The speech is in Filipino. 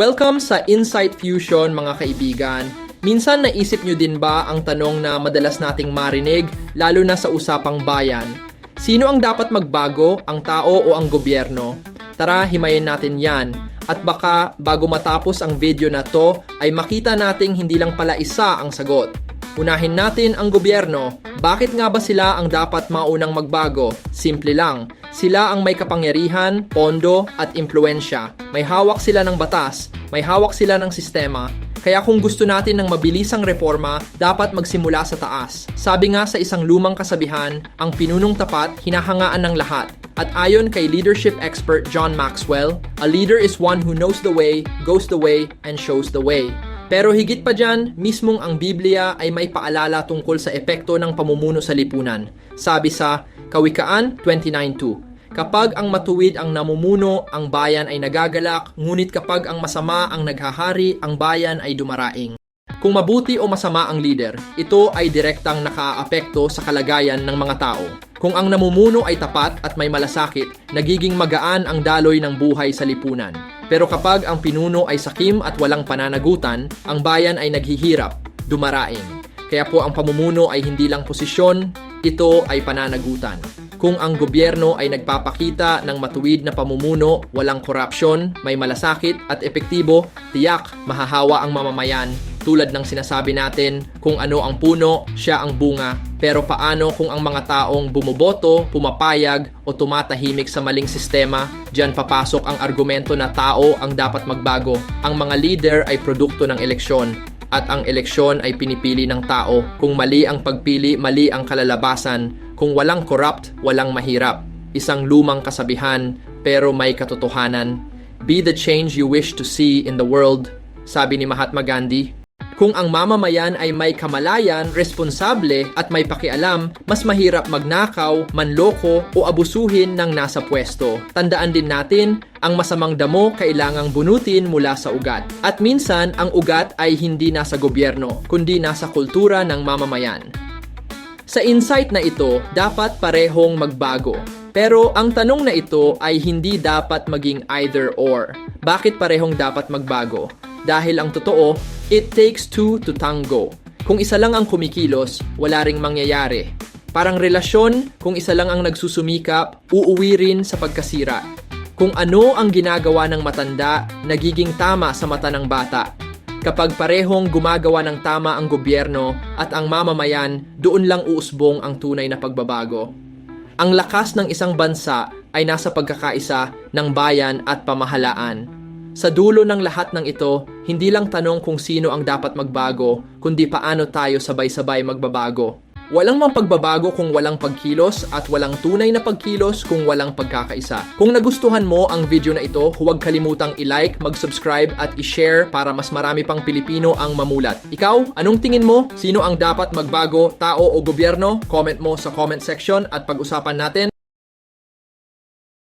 Welcome sa Insight Fusion mga kaibigan. Minsan naisip nyo din ba ang tanong na madalas nating marinig, lalo na sa usapang bayan? Sino ang dapat magbago, ang tao o ang gobyerno? Tara, himayin natin yan. At baka bago matapos ang video na to, ay makita nating hindi lang pala isa ang sagot. Unahin natin ang gobyerno. Bakit nga ba sila ang dapat maunang magbago? Simple lang. Sila ang may kapangyarihan, pondo at impluensya. May hawak sila ng batas, may hawak sila ng sistema. Kaya kung gusto natin ng mabilisang reforma, dapat magsimula sa taas. Sabi nga sa isang lumang kasabihan, ang pinunong tapat hinahangaan ng lahat. At ayon kay leadership expert John Maxwell, a leader is one who knows the way, goes the way, and shows the way. Pero higit pa dyan, mismong ang Biblia ay may paalala tungkol sa epekto ng pamumuno sa lipunan. Sabi sa Kawikaan 29.2, Kapag ang matuwid ang namumuno, ang bayan ay nagagalak, ngunit kapag ang masama ang naghahari, ang bayan ay dumaraing. Kung mabuti o masama ang leader, ito ay direktang nakaapekto sa kalagayan ng mga tao. Kung ang namumuno ay tapat at may malasakit, nagiging magaan ang daloy ng buhay sa lipunan. Pero kapag ang pinuno ay sakim at walang pananagutan, ang bayan ay naghihirap, dumaraing. Kaya po ang pamumuno ay hindi lang posisyon, ito ay pananagutan. Kung ang gobyerno ay nagpapakita ng matuwid na pamumuno, walang korupsyon, may malasakit at epektibo, tiyak mahahawa ang mamamayan. Tulad ng sinasabi natin, kung ano ang puno, siya ang bunga. Pero paano kung ang mga taong bumoboto, pumapayag o tumatahimik sa maling sistema? Diyan papasok ang argumento na tao ang dapat magbago. Ang mga leader ay produkto ng eleksyon at ang eleksyon ay pinipili ng tao. Kung mali ang pagpili, mali ang kalalabasan. Kung walang corrupt, walang mahirap. Isang lumang kasabihan, pero may katotohanan. Be the change you wish to see in the world, sabi ni Mahatma Gandhi. Kung ang mamamayan ay may kamalayan, responsable at may pakialam, mas mahirap magnakaw, manloko o abusuhin ng nasa pwesto. Tandaan din natin, ang masamang damo kailangang bunutin mula sa ugat. At minsan, ang ugat ay hindi nasa gobyerno, kundi nasa kultura ng mamamayan. Sa insight na ito, dapat parehong magbago. Pero ang tanong na ito ay hindi dapat maging either or. Bakit parehong dapat magbago? Dahil ang totoo, it takes two to tango. Kung isa lang ang kumikilos, wala ring mangyayari. Parang relasyon, kung isa lang ang nagsusumikap, uuwi rin sa pagkasira. Kung ano ang ginagawa ng matanda, nagiging tama sa mata ng bata. Kapag parehong gumagawa ng tama ang gobyerno at ang mamamayan, doon lang uusbong ang tunay na pagbabago. Ang lakas ng isang bansa ay nasa pagkakaisa ng bayan at pamahalaan. Sa dulo ng lahat ng ito, hindi lang tanong kung sino ang dapat magbago, kundi paano tayo sabay-sabay magbabago. Walang mang pagbabago kung walang pagkilos at walang tunay na pagkilos kung walang pagkakaisa. Kung nagustuhan mo ang video na ito, huwag kalimutang i-like, mag-subscribe at i-share para mas marami pang Pilipino ang mamulat. Ikaw, anong tingin mo? Sino ang dapat magbago, tao o gobyerno? Comment mo sa comment section at pag-usapan natin.